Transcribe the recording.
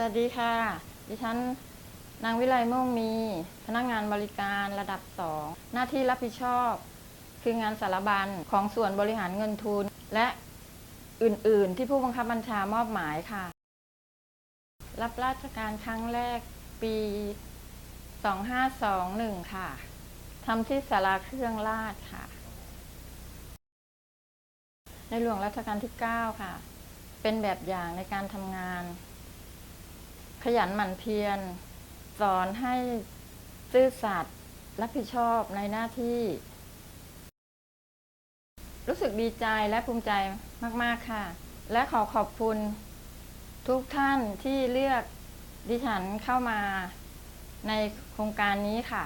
สวัสดีค่ะ ดิฉันนางวิไลม่วงมี พนักงานบริการระดับ 2 หน้าที่รับผิดชอบ คืองานสารบัญของส่วนบริหารเงินทุน และอื่น ๆ ที่ผู้บังคับบัญชามอบหมายค่ะ รับราชการครั้งแรกปี 2521 ค่ะทำที่สาราเครื่องราชค่ะ ในหลวงรัชกาลที่ 9 ค่ะ เป็นแบบอย่างในการทำงาน ขยันหมั่นเพียร สอนให้ซื่อสัตย์รับผิดชอบในหน้าที่ รู้สึกดีใจและภูมิใจมาก ๆ ค่ะ และขอขอบคุณ ทุกท่านที่เลือกดิฉันเข้ามาในโครงการนี้ค่ะ